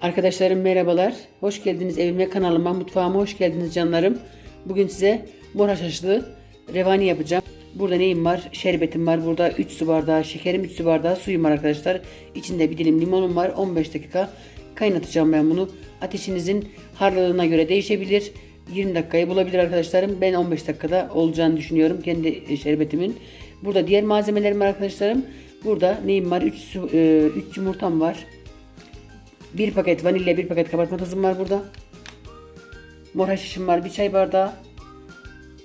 Arkadaşlarım merhabalar. Hoş geldiniz evime, kanalıma, mutfağıma hoş geldiniz canlarım. Bugün size mor haşhaşlı revani yapacağım. Burada neyim var? Şerbetim var. Burada 3 su bardağı şekerim, 3 su bardağı suyum var arkadaşlar. İçinde bir dilim limonum var. 15 dakika kaynatacağım ben bunu. Ateşinizin harlılığına göre değişebilir. 20 dakikayı bulabilir arkadaşlarım. Ben 15 dakikada olacağını düşünüyorum kendi şerbetimin. Burada diğer malzemelerim var arkadaşlarım. Burada neyim var? 3 su, 3 yumurtam var. Bir paket vanilya, bir paket kabartma tozum var burada. Mor haşhaşım var, bir çay bardağı.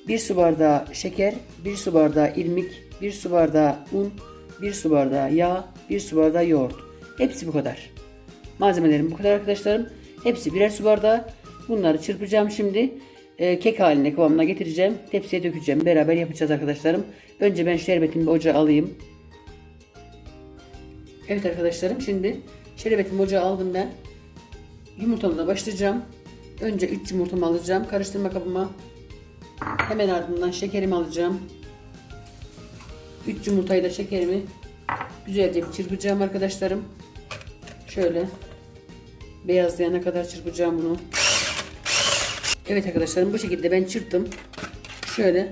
Bir su bardağı şeker, bir su bardağı irmik, bir su bardağı un, bir su bardağı yağ, bir su bardağı yoğurt. Hepsi bu kadar. Malzemelerim bu kadar arkadaşlarım. Hepsi birer su bardağı. Bunları çırpacağım şimdi. Ee, kek haline kıvamına getireceğim. Tepsiye dökeceğim. Beraber yapacağız arkadaşlarım. Önce ben şerbetimi bir ocağa alayım. Evet arkadaşlarım şimdi şerbetimi ocağa aldım ben. Yumurtamla başlayacağım. Önce 3 yumurtamı alacağım. Karıştırma kabıma. Hemen ardından şekerimi alacağım. 3 yumurtayla şekerimi güzelce bir çırpacağım arkadaşlarım. Şöyle beyazlayana kadar çırpacağım bunu. Evet arkadaşlarım bu şekilde ben çırptım. Şöyle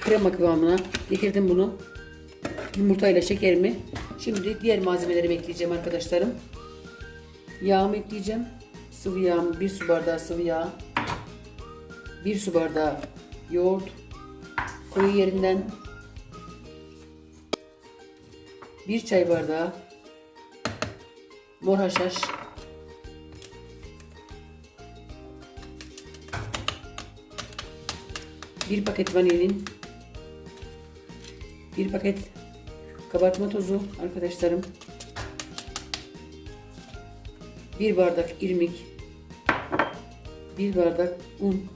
krema kıvamına getirdim bunu. Yumurtayla şekerimi. Şimdi diğer malzemelerimi ekleyeceğim arkadaşlarım. Yağımı ekleyeceğim. Sıvı yağım, bir su bardağı sıvı yağ. Bir su bardağı yoğurt. Koyu yerinden. Bir çay bardağı mor haşhaş. Bir paket vanilin. Bir paket kabartma tozu arkadaşlarım. Bir bardak irmik. Bir bardak un.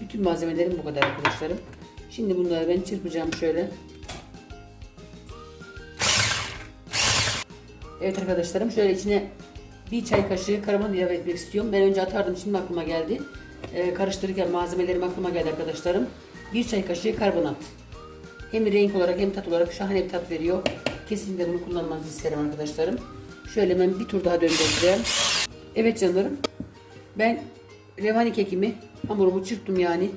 Bütün malzemelerim bu kadar arkadaşlarım. Şimdi bunları ben çırpacağım şöyle. Evet arkadaşlarım şöyle içine bir çay kaşığı karamelin ilave etmek istiyorum. Ben önce atardım şimdi aklıma geldi. Ee, karıştırırken malzemelerim aklıma geldi arkadaşlarım. Bir çay kaşığı karbonat. Hem renk olarak hem tat olarak şahane bir tat veriyor. Kesinlikle bunu kullanmanızı isterim arkadaşlarım. Şöyle ben bir tur daha döndüreceğim. Evet canlarım. Ben revani kekimi hamurumu çırptım yani.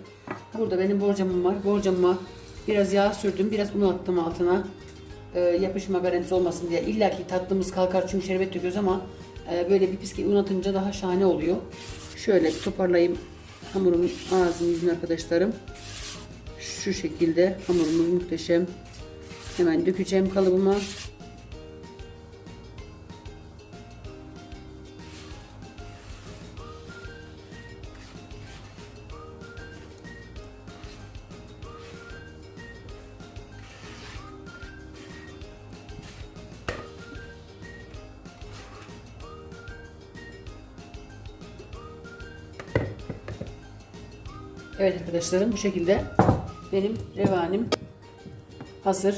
Burada benim borcamım var. Borcamıma biraz yağ sürdüm. Biraz un attım altına. Ee, yapışma garantisi olmasın diye. İlla ki tatlımız kalkar çünkü şerbet döküyoruz ama e, böyle bir piski un atınca daha şahane oluyor. Şöyle toparlayayım hamurumun ağzını yüzünü arkadaşlarım. Şu şekilde hamurumuz muhteşem. Hemen dökeceğim kalıbıma. Evet arkadaşlarım bu şekilde benim revanim hazır.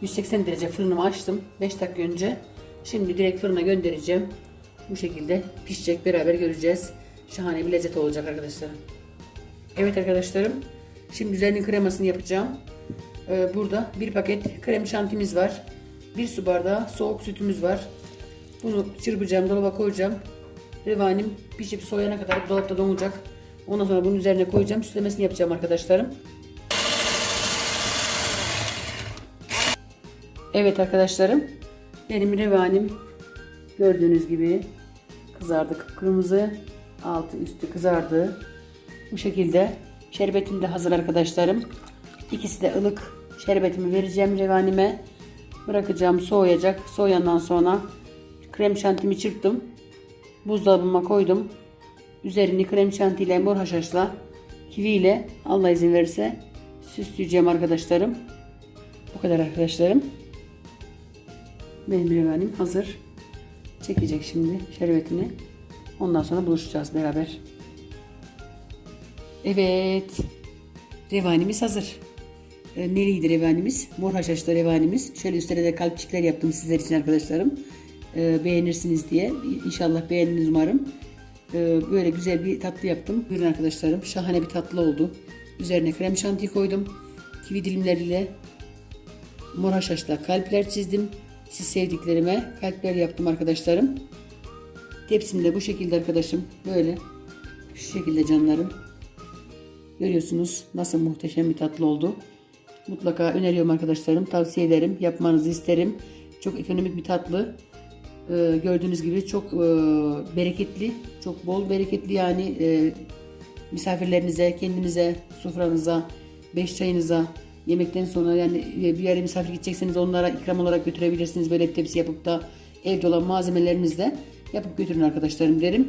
180 derece fırınımı açtım 5 dakika önce. Şimdi direkt fırına göndereceğim. Bu şekilde pişecek beraber göreceğiz. Şahane bir lezzet olacak arkadaşlarım. Evet arkadaşlarım. Şimdi üzerinin kremasını yapacağım. Ee, burada bir paket krem şantimiz var. Bir su bardağı soğuk sütümüz var. Bunu çırpacağım, dolaba koyacağım. Revanim pişip soğuyana kadar dolapta donacak. Ondan sonra bunun üzerine koyacağım. Süslemesini yapacağım arkadaşlarım. Evet arkadaşlarım. Benim revanim gördüğünüz gibi kızardı kırmızı. Altı üstü kızardı. Bu şekilde şerbetim de hazır arkadaşlarım. İkisi de ılık. Şerbetimi vereceğim revanime. Bırakacağım soğuyacak. Soğuyandan sonra krem şantimi çırptım. Buzdolabıma koydum. Üzerini krem şantiyle mor haşhaşla kivi ile Allah izin verirse süsleyeceğim arkadaşlarım. Bu kadar arkadaşlarım. Benim revanim hazır. Çekecek şimdi şerbetini. Ondan sonra buluşacağız beraber. Evet. Revanimiz hazır. E, nereydi revanimiz? Mor haşhaşlı revanimiz. Şöyle üstüne de kalpçikler yaptım sizler için arkadaşlarım. E, beğenirsiniz diye. İnşallah beğeniniz umarım. E, böyle güzel bir tatlı yaptım. Buyurun arkadaşlarım. Şahane bir tatlı oldu. Üzerine krem şanti koydum. Kivi dilimleriyle mor haşhaşla kalpler çizdim. Siz sevdiklerime kalpler yaptım arkadaşlarım. Tepsim de bu şekilde arkadaşım. Böyle. Şu şekilde canlarım. Görüyorsunuz nasıl muhteşem bir tatlı oldu. Mutlaka öneriyorum arkadaşlarım. Tavsiye ederim. Yapmanızı isterim. Çok ekonomik bir tatlı. Ee, gördüğünüz gibi çok e, bereketli. Çok bol bereketli yani. E, misafirlerinize, kendinize, sofranıza, beş çayınıza, yemekten sonra yani e, bir yere misafir gidecekseniz onlara ikram olarak götürebilirsiniz. Böyle bir tepsi yapıp da evde olan malzemelerinizle yapıp götürün arkadaşlarım derim.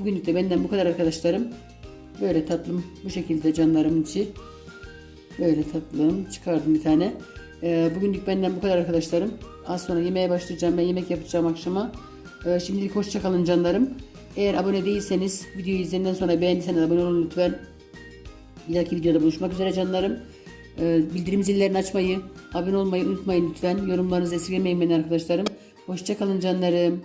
Bugünlük de benden bu kadar arkadaşlarım. Böyle tatlım bu şekilde canlarım içi. Böyle tatlım çıkardım bir tane. Ee, bugünlük benden bu kadar arkadaşlarım. Az sonra yemeğe başlayacağım. Ben yemek yapacağım akşama. Ee, şimdilik hoşça kalın canlarım. Eğer abone değilseniz videoyu izlediğinden sonra beğendiyseniz abone olun lütfen. Bir dahaki videoda buluşmak üzere canlarım. Ee, bildirim zillerini açmayı, abone olmayı unutmayın lütfen. Yorumlarınızı esirgemeyin beni arkadaşlarım. Hoşça kalın canlarım.